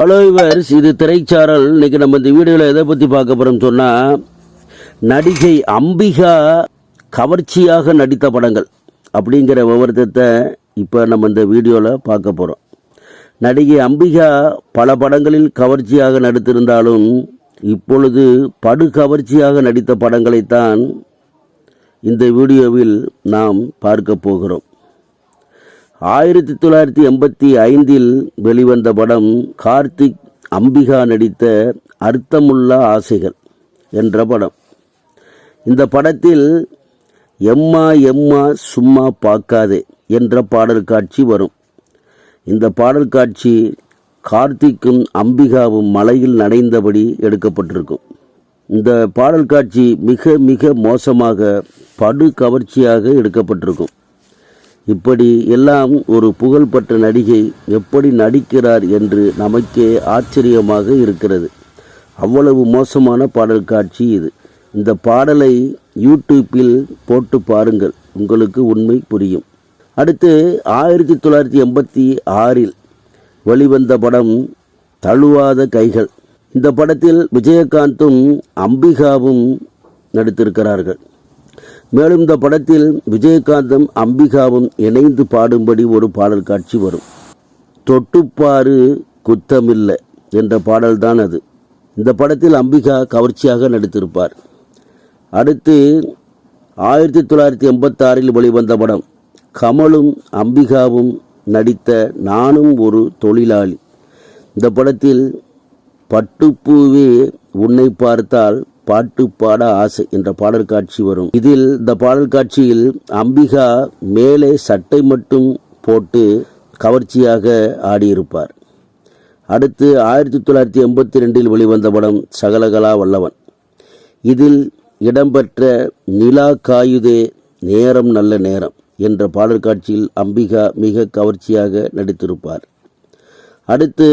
Hello இவர்ஸ் இது திரைச்சாரல். இன்னைக்கு நம்ம இந்த வீடியோவில் எதை பற்றி பார்க்க போகிறோம்னு சொன்னால் நடிகை அம்பிகா கவர்ச்சியாக நடித்த படங்கள் அப்படிங்கிற விவரத்தை இப்போ நம்ம இந்த வீடியோவில் பார்க்க போகிறோம் நடிகை அம்பிகா பல படங்களில் கவர்ச்சியாக நடித்திருந்தாலும் இப்பொழுது படு கவர்ச்சியாக நடித்த படங்களைத்தான் இந்த வீடியோவில் நாம் பார்க்க போகிறோம். ஆயிரத்தி தொள்ளாயிரத்தி எண்பத்தி ஐந்தில் வெளிவந்த படம் கார்த்திக் அம்பிகா நடித்த அர்த்தமுள்ள ஆசைகள் என்ற படம். இந்த படத்தில் எம்மா எம்மா சும்மா பார்க்காதே என்ற பாடல் காட்சி வரும். இந்த பாடல் காட்சி கார்த்திக்கும் அம்பிகாவும் மலையில் நனைந்தபடி எடுக்கப்பட்டிருக்கும். இந்த பாடல் காட்சி மிக மிக மோசமாக படு கவர்ச்சியாக எடுக்கப்பட்டிருக்கும். இப்படி எல்லாம் ஒரு புகழ்பெற்ற நடிகை எப்படி நடிக்கிறார் என்று நமக்கே ஆச்சரியமாக இருக்கிறது. அவ்வளவு மோசமான பாடல் காட்சி இது. இந்த பாடலை யூடியூப்பில் போட்டு பாருங்கள். உங்களுக்கு உண்மை புரியும். அடுத்து ஆயிரத்தி தொள்ளாயிரத்தி எண்பத்தி ஆறில் வெளிவந்த படம் தழுவாத கைகள். இந்த படத்தில் விஜயகாந்தும் அம்பிகாவும் நடித்திருக்கிறார்கள். மேலும் இந்த படத்தில் விஜயகாந்தும் அம்பிகாவும் இணைந்து பாடும்படி ஒரு பாடல் காட்சி வரும். தொட்டுப்பாறு குத்தமில்லை என்ற பாடல்தான் அது. இந்த படத்தில் அம்பிகா கவர்ச்சியாக நடித்திருப்பார். அடுத்து ஆயிரத்தி தொள்ளாயிரத்தி எண்பத்தாறில் வெளிவந்த படம் கமலும் அம்பிகாவும் நடித்த நானும் ஒரு தொழிலாளி. இந்த படத்தில் பட்டுப்பூவே உன்னை பார்த்தால் பாட்டு பாட ஆசை என்ற பாடல் காட்சி வரும். இதில் இந்த பாடல் காட்சியில் அம்பிகா மேலே சட்டை மட்டும் போட்டு கவர்ச்சியாக ஆடியிருப்பார். அடுத்து ஆயிரத்தி தொள்ளாயிரத்தி எண்பத்தி ரெண்டில் வெளிவந்த படம் சகலகலா வல்லவன். இதில் இடம்பெற்ற நிலா காயுதே நேரம் நல்ல நேரம் என்ற பாடல் காட்சியில் அம்பிகா மிக கவர்ச்சியாக நடித்திருப்பார். அடுத்து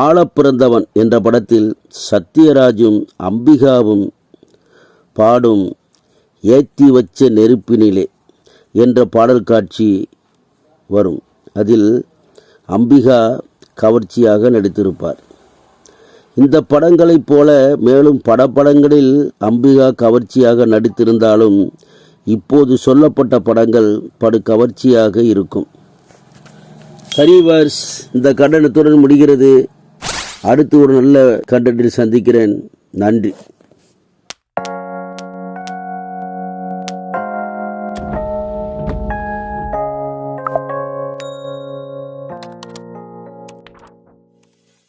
ஆழப்பிறந்தவன் என்ற படத்தில் சத்யராஜும் அம்பிகாவும் பாடும் ஏத்தி வச்ச நெருப்பினிலே என்ற பாடல் காட்சி வரும். அதில் அம்பிகா கவர்ச்சியாக நடித்திருப்பார். இந்த படங்களைப் போல மேலும் படப்படங்களில் அம்பிகா கவர்ச்சியாக நடித்திருந்தாலும் இப்போது சொல்லப்பட்ட படங்கள் படு கவர்ச்சியாக இருக்கும். சரிவர்ஸ் இந்த கண்டனத்துடன் முடிகிறது. அடுத்து ஒரு நல்ல கண்டென்ட்டில் சந்திக்கிறேன். நன்றி.